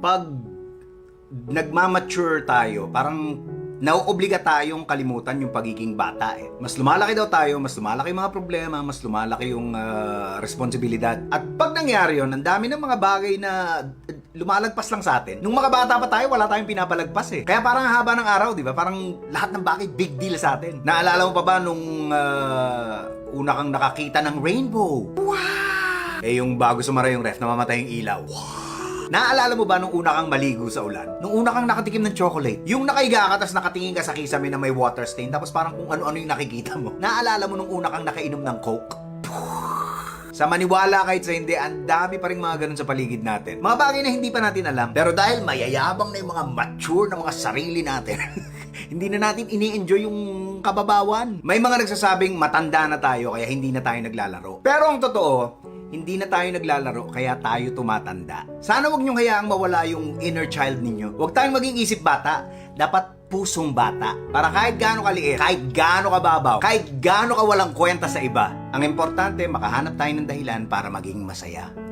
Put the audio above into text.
pag nagmamature tayo, parang nauobliga tayong kalimutan yung pagiging bata eh. Mas lumalaki daw tayo, mas lumalaki mga problema, mas lumalaki yung ah, responsibilidad. At pag nangyari yun, ang dami ng mga bagay na lumalagpas lang sa atin. Nung mga bata pa tayo, wala tayong pinapalagpas eh. Kaya parang ang haba ng araw, di ba? Parang lahat ng bagay big deal sa atin. Naalala mo pa ba nung ah, una kang nakakita ng rainbow? Wow! Eh yung bago sumara yung ref, namamatay yung ilaw. Naalala mo ba nung una kang maligo sa ulan? Nung una kang nakatikim ng chocolate? Yung nakaiga ka tapos nakatingin ka sa kisame na may water stain tapos parang kung ano-ano yung nakikita mo. Naalala mo nung una kang nakainom ng coke? Sa maniwala kahit sa hindi, ang dami pa rin mga ganun sa paligid natin. Mga bagay na hindi pa natin alam. Pero dahil mayayabang na yung mga mature na mga sarili natin, hindi na natin ini-enjoy yung kababawan. May mga nagsasabing matanda na tayo kaya hindi na tayo naglalaro. Pero ang totoo, hindi na tayo naglalaro kaya tayo tumatanda. Sana wag niyong hayaang mawala yung inner child ninyo. Huwag tayong maging isip bata. Dapat pusong bata. Para kahit gaano kaliit, kahit gaano kababaw, kahit gaano ka walang kwenta sa iba, ang importante, makahanap tayo ng dahilan para maging masaya.